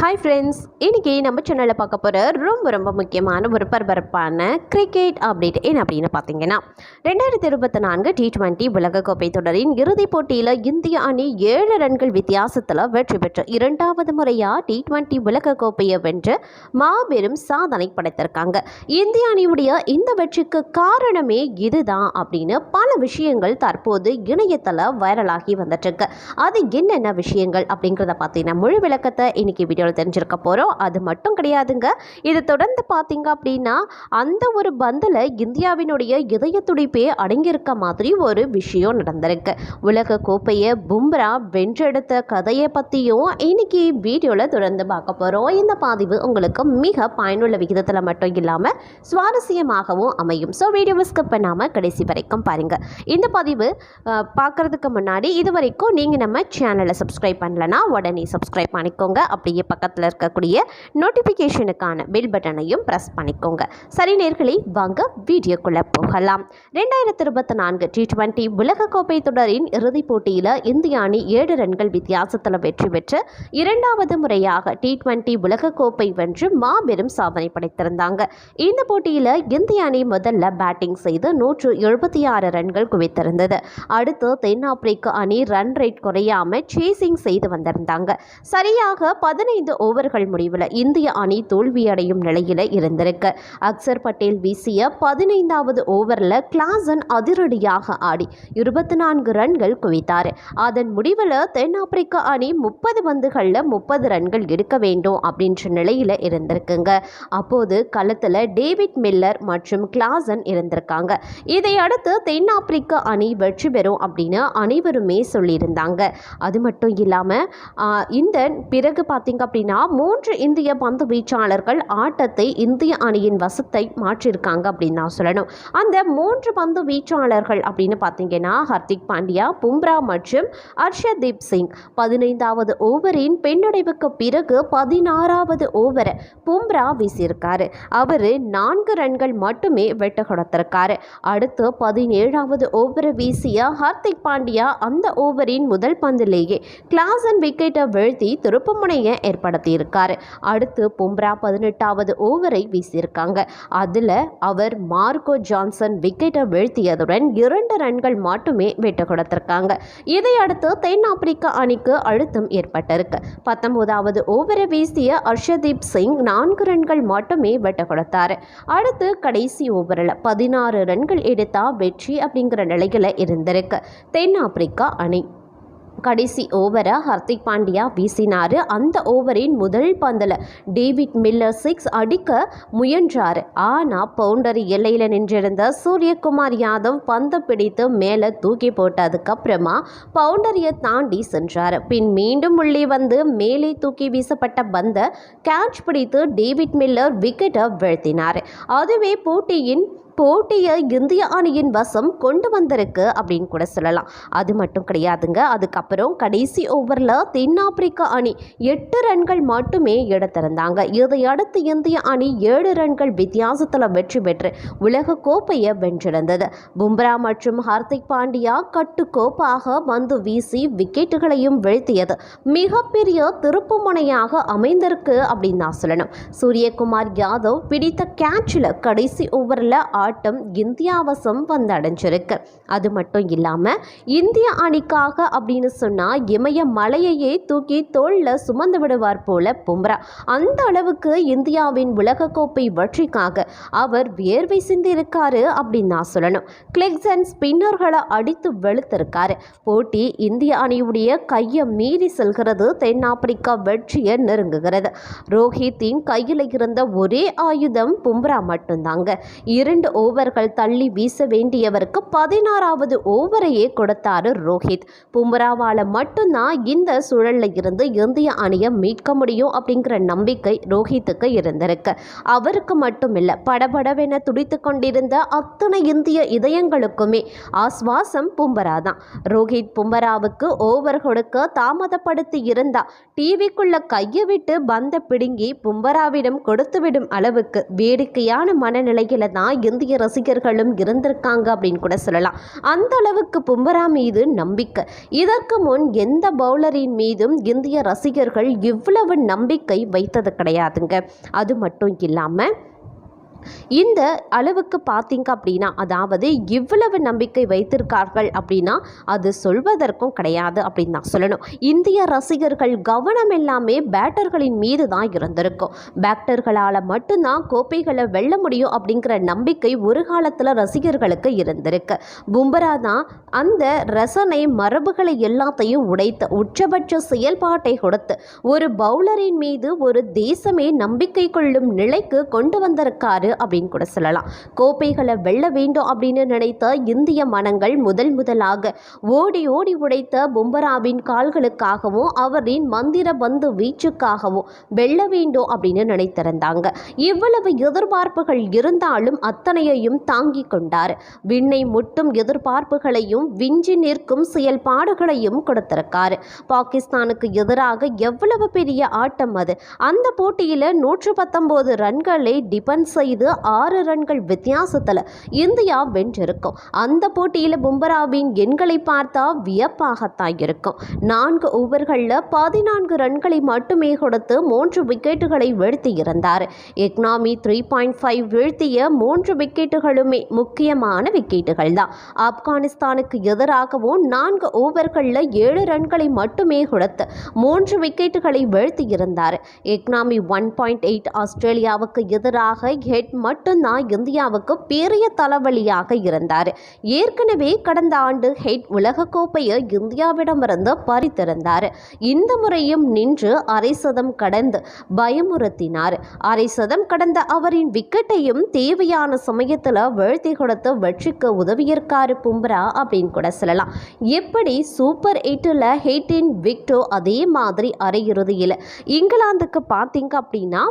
Hi friends இன்றைக்கி நம்ம சேனலில் பார்க்க போகிற ரொம்ப ரொம்ப முக்கியமான ஒரு பரபரப்பான கிரிக்கெட் அப்டேட் என்ன அப்படின்னு பார்த்தீங்கன்னா ரெண்டாயிரத்தி இருபத்தி நான்கு டி டுவெண்ட்டி உலகக்கோப்பை தொடரின் இறுதிப் போட்டியில் இந்திய அணி ஏழு ரன்கள் வித்தியாசத்தில் வெற்றி பெற்ற இரண்டாவது முறையாக டி டுவெண்ட்டி உலகக்கோப்பையை வென்று மாபெரும் சாதனை படைத்திருக்காங்க. இந்திய அணியுடைய இந்த வெற்றிக்கு காரணமே இதுதான் அப்படின்னு பல விஷயங்கள் தற்போது இணையத்தில் வைரலாகி வந்துட்டுருக்கு அது என்னென்ன விஷயங்கள் அப்படிங்கிறத பார்த்தீங்கன்னா முழு விளக்கத்தை இன்றைக்கி இன்னைக்கு தகவல் தெரிஞ்சிருக்க போகிறோம் அது மட்டும் கிடையாதுங்க. இது தொடர்ந்து பார்த்தீங்க அப்படின்னா அந்த ஒரு பந்தில் இந்தியாவினுடைய இதய துடிப்பே அடங்கியிருக்க மாதிரி ஒரு விஷயம் நடந்திருக்கு. உலக கோப்பையை பும்ரா வென்றெடுத்த கதையை பற்றியும் இன்னைக்கு வீடியோவில் தொடர்ந்து பார்க்க போகிறோம் இந்த பதிவு உங்களுக்கு மிக பயனுள்ள விகிதத்தில் மட்டும் இல்லாமல் சுவாரஸ்யமாகவும் அமையும். ஸோ வீடியோவை ஸ்கிப் பண்ணாமல் கடைசி வரைக்கும் பாருங்கள் இந்த பதிவு பார்க்குறதுக்கு பார்க்கறதுக்கு முன்னாடி இது வரைக்கும் நீங்கள் நம்ம சேனலை சப்ஸ்கிரைப் பண்ணலன்னா உடனே சப்ஸ்கிரைப் பண்ணிக்கோங்க. அப்படியே பக்கத்தில் இருக்கக்கூடிய நோட்டிஃபிகேஷனுக்கான பெல் பட்டனையும் ப்ரெஸ் பண்ணிக்கோங்க. சரி நேர்களை வாங்க வீடியோக்குள்ளே போகலாம். ரெண்டாயிரத்தி இருபத்தி நான்கு டி டுவெண்ட்டி உலகக்கோப்பை தொடரின் இறுதிப் போட்டியில் இந்திய அணி ஏழு ரன்கள் வித்தியாசத்தில் வெற்றி பெற்று இரண்டாவது முறையாக டி டுவெண்ட்டி உலகக்கோப்பை வென்று மாபெரும் சாதனை படைத்திருந்தாங்க. இந்த போட்டியில் இந்திய அணி முதல்ல பேட்டிங் செய்து நூற்று எழுபத்தி ஆறு ரன்கள் குவித்திருந்தது. அடுத்து தென்னாப்பிரிக்க அணி ரன் ரேட் குறையாம சேசிங் செய்து வந்திருந்தாங்க. சரியாக பதினைந்து ஓவர்கள் முடிவில் இந்திய அணி தோல்வியடையும் நிலையில் இருந்திருக்கு. அக்சர் பட்டேல் வீசிய பதினைந்தாவது ஓவரில் கிளாசன் அதிரடியாக ஆடி இருபத்தி நான்கு ரன்கள் குவித்தார். அதன் முடிவில் தென்னாப்பிரிக்க அணி முப்பது பந்துகளில் முப்பது ரன்கள் எடுக்க வேண்டும் அப்படின்ற நிலையில் இருந்திருக்குங்க. அப்போது களத்தில் டேவிட் மில்லர் மற்றும் கிளாசன் இருந்திருக்காங்க. இதையடுத்து தென்னாப்பிரிக்க அணி வெற்றி பெறும் அப்படின்னு அனைவருமே சொல்லியிருந்தாங்க. அது மட்டும் இல்லாமல் இந்த பிறகு பார்த்திங்க அப்படின்னா மூன்று இந்திய பந்து வீச்சாளர்கள் ஆட்டத்தை இந்திய அணியின் வசத்தை மாற்றியிருக்காங்க அப்படின்னு நான் சொல்லணும். அந்த மூன்று பந்து வீச்சாளர்கள் அப்படின்னு பார்த்தீங்கன்னா ஹர்திக் பாண்டியா பும்ரா மற்றும் ஹர்ஷதீப் சிங். பதினைந்தாவது ஓவரின் பின்னடைவுக்கு பிறகு பதினாறாவது ஓவரை பும்ரா வீசியிருக்காரு. அவர் நான்கு ரன்கள் மட்டுமே வெட்ட கொடுத்திருக்காரு. அடுத்து பதினேழாவது ஓவரை வீசிய ஹர்திக் பாண்டியா அந்த ஓவரின் முதல் பந்திலேயே கிளாசன் விக்கெட்டை வீழ்த்தி திருப்புமுனையை ஏற்படுத்தியிருக்காரு அடுத்து பும்ரா பதினெட்டாவது ஓவரை வீசியிருக்காங்க. அதில் அவர் மார்கோ ஜான்சன் விக்கெட்டை வீழ்த்தியதுடன் இரண்டு ரன்கள் மட்டுமே வெட்ட கொடுத்திருக்காங்க. இதையடுத்து தென்னாப்பிரிக்க அணிக்கு அழுத்தம் ஏற்பட்டிருக்கு. பத்தொன்பதாவது ஓவரை வீசிய அர்ஷதீப் சிங் நான்கு ரன்கள் மட்டுமே வெட்ட கொடுத்தாரு. அடுத்து கடைசி ஓவரில் பதினாறு ரன்கள் எடுத்தா வெற்றி அப்படிங்கிற நிலையில் இருந்திருக்கு. தென்னாப்பிரிக்கா அணி கடைசி ஓவரை ஹர்திக் பாண்டியா வீசினார். அந்த ஓவரின் முதல் பந்தில் டேவிட் மில்லர் சிக்ஸ் அடிக்க முயன்றார். ஆனால் பவுண்டரி எல்லையில் நின்றிருந்த சூரியகுமார் யாதவ் பந்தை பிடித்து மேலே தூக்கி போட்டதுக்கப்புறமா பவுண்டரியை தாண்டி சென்றார். பின் மீண்டும் உள்ளே வந்து மேலே தூக்கி வீசப்பட்ட பந்தை கேட்ச் பிடித்து டேவிட் மில்லர் விக்கெட்டை வீழ்த்தினார். அதுவே போட்டியின் போட்டியை இந்திய அணியின் வசம் கொண்டு வந்திருக்கு அப்படின்னு கூட சொல்லலாம். அது மட்டும் கிடையாதுங்க. அதுக்கப்புறம் கடைசி ஓவரில் தென்னாப்பிரிக்க அணி எட்டு ரன்கள் மட்டுமே எடுத்திருந்தாங்க. இதையடுத்து இந்திய அணி ஏழு ரன்கள் வித்தியாசத்தில் வெற்றி பெற்று உலக கோப்பையை வென்றிருந்தது. பும்ரா மற்றும் ஹார்திக் பாண்டியா கட்டுக்கோப்பாக வந்து வீசி விக்கெட்டுகளையும் வீழ்த்தியது. மிகப்பெரிய திருப்புமுனையாக அமைந்திருக்கு அப்படின்னு நான் சொல்லணும். சூரியகுமார் யாதவ் பிடித்த கேட்சில் கடைசி ஓவரில் ஆட்டம் இந்தியாவசம் வந்தடைஞ்சிருக்கு அது மட்டும் இல்லாமல் இந்திய அணிக்காக அப்படின்னு சொன்னால் இமய மலையையே தூக்கி தோளில் சுமந்து விடுவார் போல பும்ரா. அந்த அளவுக்கு இந்தியாவின் உலகக்கோப்பை வெற்றிக்காக அவர் வியர்வை சிந்திருக்காரு அப்படின்னு நான் சொல்லணும். கிளிக்ஸ் அண்ட் ஸ்பின்னர்களை அடித்து வெளுத்திருக்காரு. போட்டி இந்திய அணியுடைய கையை மீறி செல்கிறது. தென்னாப்பிரிக்கா வெற்றியை நெருங்குகிறது. ரோஹித்தின் கையில் இருந்த ஒரே ஆயுதம் பும்ரா மட்டும்தாங்க. இரண்டு ஓவர்கள் தள்ளி வீச வேண்டியவருக்கு பதினாறாவது ஓவரையே கொடுத்தாரு ரோஹித். பும்ராவால் மட்டும்தான் இந்த சூழல்ல இருந்து இந்திய அணியை மீட்க முடியும் அப்படிங்கிற நம்பிக்கை ரோஹித்துக்கு இருந்திருக்கு. அவருக்கு மட்டும் இல்லை படபடவென துடித்து கொண்டிருந்த அத்தனை இந்திய இதயங்களுக்குமே ஆஸ்வாசம் பும்பரா தான் ரோஹித் பும்பராவுக்கு ஓவர் கொடுக்க தாமதப்படுத்தி இருந்தா டிவிக்குள்ள கையை விட்டு பந்த பிடுங்கி பும்பராவிடம் கொடுத்துவிடும் அளவுக்கு வேடிக்கையான மனநிலையில தான் இந்திய ரசிகர்களும் இருந்திருக்காங்க அப்படின்னு கூட சொல்லலாம். அந்த அளவுக்கு பும்பரா மீது நம்பிக்கை. இதற்கு முன் எந்த பவுலரின் மீதும் இந்திய ரசிகர்கள் இவ்வளவு நம்பிக்கை வைத்தது கிடையாதுங்க. அது மட்டும் இல்லாமல் இந்த அளவுக்கு பார்த்தீங்க அப்படின்னா அதாவது இவ்வளவு நம்பிக்கை வைத்திருக்கார்கள் அப்படின்னா அது சொல்வதற்கும் கிடையாது அப்படின்னு தான் சொல்லணும். இந்திய ரசிகர்கள் கவனம் எல்லாமே பேட்டர்களின் மீது தான் இருந்திருக்கும். பேட்டர்களால் மட்டும்தான் கோப்பைகளை வெல்ல முடியும் அப்படிங்கிற நம்பிக்கை ஒரு காலத்தில் ரசிகர்களுக்கு இருந்திருக்கு. பும்பரா தான் அந்த ரசனை மரபுகளை எல்லாத்தையும் உடைத்து உச்சபட்ச செயல்பாட்டை கொடுத்து ஒரு பவுலரின் மீது ஒரு தேசமே நம்பிக்கை கொள்ளும் நிலைக்கு கொண்டு வந்திருக்காரு அப்படின்னு கூட சொல்லலாம். கோப்பைகளை வெல்ல வேண்டும் அப்படின்னு நினைத்த இந்திய மனங்கள் முதல் முதலாக ஓடி ஓடி உடைத்த பும்பராவின் கால்களுக்காகவும் அவரின் மந்திர பந்து வீச்சுக்காகவும் வெல்ல வேண்டும் அப்படின்னு நினைத்திருந்தாங்க. இவ்வளவு எதிர்பார்ப்புகள் இருந்தாலும் அத்தனையையும் தாங்கிக் கொண்டார். விண்ணை முட்டும் எதிர்பார்ப்புகளையும் விஞ்சி நிற்கும் செயல்பாடுகளையும் கொடுத்திருக்காரு. பாகிஸ்தானுக்கு எதிராக எவ்வளவு பெரிய ஆட்டம் அது. அந்த போட்டியில் நூற்று பத்தொன்பது ரன்களை டிபெண்ட் செய்து ஆறு ரன்கள் வித்தியாசத்தில் இந்தியா வென்றிருக்கும். அந்த போட்டியில் பும்பராவின் எண்களை பார்த்தா வியப்பாகத்தான் இருக்கும். நான்கு ஓவர்களில் பதினான்கு ரன்களை மட்டுமே கொடுத்து மூன்று விக்கெட்டுகளை வீழ்த்தியிருந்தார். எக்னாமி த்ரீ பாயிண்ட் ஃபைவ் வீழ்த்திய மூன்று விக்கெட்டுகளுமே முக்கியமான விக்கெட்டுகள் தான். ஆப்கானிஸ்தானுக்கு எதிராகவும் நான்கு ஓவர்களில் ஏழு ரன்களை மட்டுமே கொடுத்து மூன்று விக்கெட்டுகளை வீழ்த்தியிருந்தார். எக்னாமி ஒன் பாயிண்ட் எயிட் ஆஸ்திரேலியாவுக்கு எதிராக ஹெட் மட்டும்தான் இந்தியாவுக்கு பெரிய தலைவலியாக இருந்தார். ஏற்கனவே கடந்த ஆண்டு ஹெட் உலகக்கோப்பையை இந்தியாவிடமிருந்து பறித்திருந்தார். இந்த முறையும் நின்று அரை சதம் கடந்து பயமுறுத்தினார். அரை சதம் கடந்த அவரின் விக்கெட்டையும் தேவையான சமயத்தில் வீழ்த்தி கொடுத்து வெற்றிக்கு உதவியிருக்காரு பும்ரா அப்படின்னு கூட சொல்லலாம். எப்படி சூப்பர் எயிட்டில் ஹெய்டின் விக்டோ அதே மாதிரி அரையிறுதியில் இங்கிலாந்துக்கு பார்த்தீங்க அப்படின்னா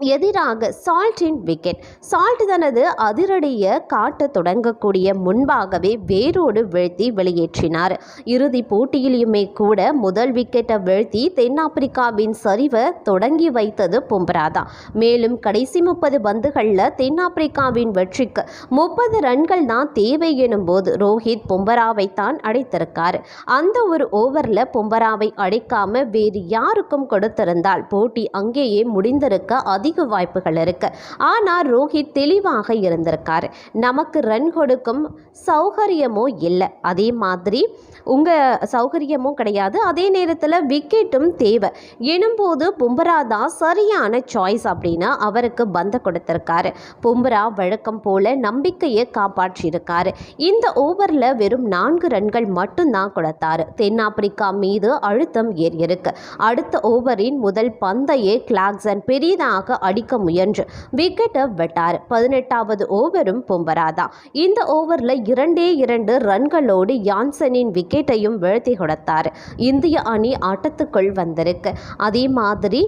எதிராக சால்ட்டின் விக்கெட் சால்ட் தனது அதிரடியை காட்ட தொடங்கக்கூடிய முன்பாகவே வேரோடு வீழ்த்தி வெளியேற்றினார். இறுதி போட்டியிலுமே கூட முதல் விக்கெட்டை வீழ்த்தி தென்னாப்பிரிக்காவின் சரிவை தொடங்கி வைத்தது பும்ரா தான் மேலும் கடைசி முப்பது பந்துகளில் தென்னாப்பிரிக்காவின் வெற்றிக்கு முப்பது ரன்கள் தான் தேவை எனும் போது ரோஹித் பும்பராவை தான் அடைத்திருக்கார். அந்த ஒரு ஓவரில் பும்பராவை அடைக்காம வேறு யாருக்கும் கொடுத்திருந்தால் போட்டி அங்கேயே முடிந்திருக்க அதிக வாய்ப்புகள் இருக்கு. ஆனால் ரோஹித் தெளிவாக இருந்திருக்காரு. நமக்கு ரன் கொடுக்கும் சௌகரியமோ இல்லை. அதே மாதிரி உங்கள் சௌகரியமும் கிடையாது. அதே நேரத்தில் விக்கெட்டும் தேவை. எனும்போது பும்பரா தான் சரியான சாய்ஸ் அப்படின்னு அவருக்கு பந்த கொடுத்திருக்காரு. பும்பரா வழக்கம் போல நம்பிக்கையை காப்பாற்றியிருக்காரு. இந்த ஓவரில் வெறும் நான்கு ரன்கள் மட்டும்தான் கொடுத்தாரு. தென்னாப்பிரிக்கா மீது அழுத்தம் ஏறியிருக்கு. அடுத்த ஓவரின் முதல் பந்தையே கிளாக்சன் பெரிதாக அடிக்க முயன்று. விக்கெட்டை வெட்டார். பதினெட்டாவது ஓவரும் பும்பரா தான் இந்த ஓவரில் இரண்டே இரண்டு ரன்களோடு யான்சனின் விக்கெட்டையும் வீழ்த்தி கொடுத்தார். இந்திய அணி ஆட்டத்துக்குள் வந்திருக்கு. அதே மாதிரி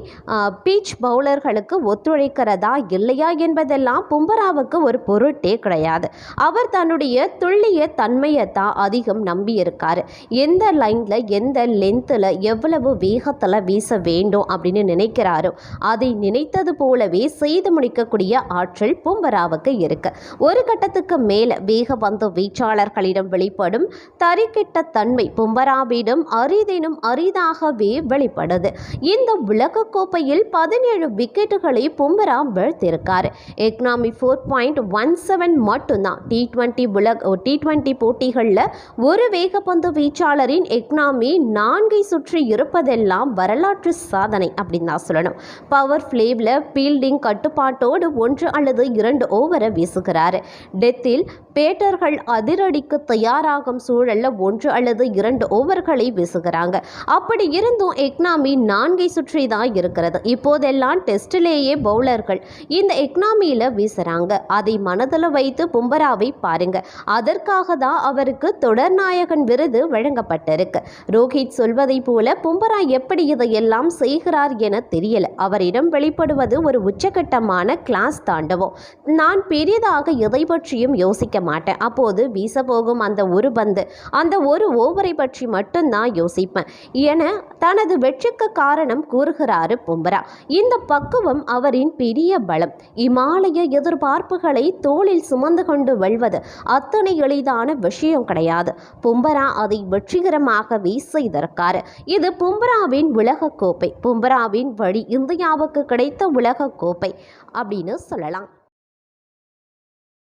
பீச் பவுலர்களுக்கு ஒத்துழைக்கிறதா இல்லையா என்பதெல்லாம் பும்பராவுக்கு ஒரு பொருட்டே கிடையாது. அவர் தன்னுடைய துல்லிய தன்மையை தான் அதிகம் நம்பியிருக்கார். எந்த லைனில் எந்த லென்த்தில் எவ்வளவு வேகத்தில் வீச வேண்டும் அப்படின்னு நினைக்கிறாரோ அதை நினைத்தது போலவே செய்து முடிக்கக்கூடிய ஆற்றல் பும்பராவுக்கு இருக்கு. ஒரு கட்டத்துக்கு மேலே வேகபந்து வீச்சாளர்களிடம் வெளிப்படும் தறிக்கிட்ட தன்மை பும்பராவிடம் அரிதினும் அரிதாகவே வெளிப்படுது. இந்த உலகக்கோப்பையில் பதினேழு விக்கெட்டுகளை Bumrah வீழ்த்திருக்கார். Economy four point one seven மட்டும்தான். டி டுவெண்ட்டி உலக டி டுவெண்ட்டி போட்டிகளில் ஒரு வேகப்பந்து வீச்சாளரின் எக்னாமி நான்கை சுற்றி இருப்பதெல்லாம் வரலாற்று சாதனை அப்படின்னு தான் சொல்லணும். பவர் ஃப்ளேவில் ஃபீல்டிங் கட்டுப்பாட்டோடு ஒன்று அல்லது இரண்டு ஓவரை வீசுகிறார். டெத்தில் பேட்டர்கள் அதிரடிக்கு தயாராகும் சூழலில் ஒன்று அல்லது இரண்டு ஓவர்களை வீசுகிறாங்க. அப்படி இருந்தும் எக்னாமி நான்கை சுற்றி தான் இருக்கிறது. இப்போதெல்லாம் டெஸ்டிலேயே பவுலர்கள் இந்த எக்னாமியில் வீசுகிறாங்க அதை மனதில் வைத்து பும்பராவை பாருங்க. அதற்காக தான் அவருக்கு தொடர் நாயகன் விருது வழங்கப்பட்டிருக்கு. ரோஹித் சொல்வதை போல பும்பரா எப்படி இதையெல்லாம் செய்கிறார் என தெரியல. அவரிடம் வெளிப்படுவது ஒரு உச்சகட்டமான கிளாஸ் தாண்டவும். நான் பெரியதாக எதை பற்றியும் யோசிக்க மாட்டேன். அப்போது வீச போகும் அந்த ஒரு பந்து அந்த ஒரு ஓவரை பற்றி மட்டும் நான் யோசிப்பேன். என தனது வெற்றிக்கு காரணம் கூறுகிறாரு பும்பரா இந்த பக்குவம் அவரின் பெரிய பலம். இமாலய எதிர்பார்ப்புகளை தோளில் சுமந்து கொண்டு வெல்வது அத்தனை எளிதான விஷயம் கிடையாது. பும்பரா அதை வெற்றிகரமாகவே செய்திருக்காரு இது பும்பராவின் உலகக் கோப்பை. பும்பராவின் வழி இந்தியாவுக்கு கிடைத்த உலகக் கோப்பை அப்படின்னு சொல்லலாம்.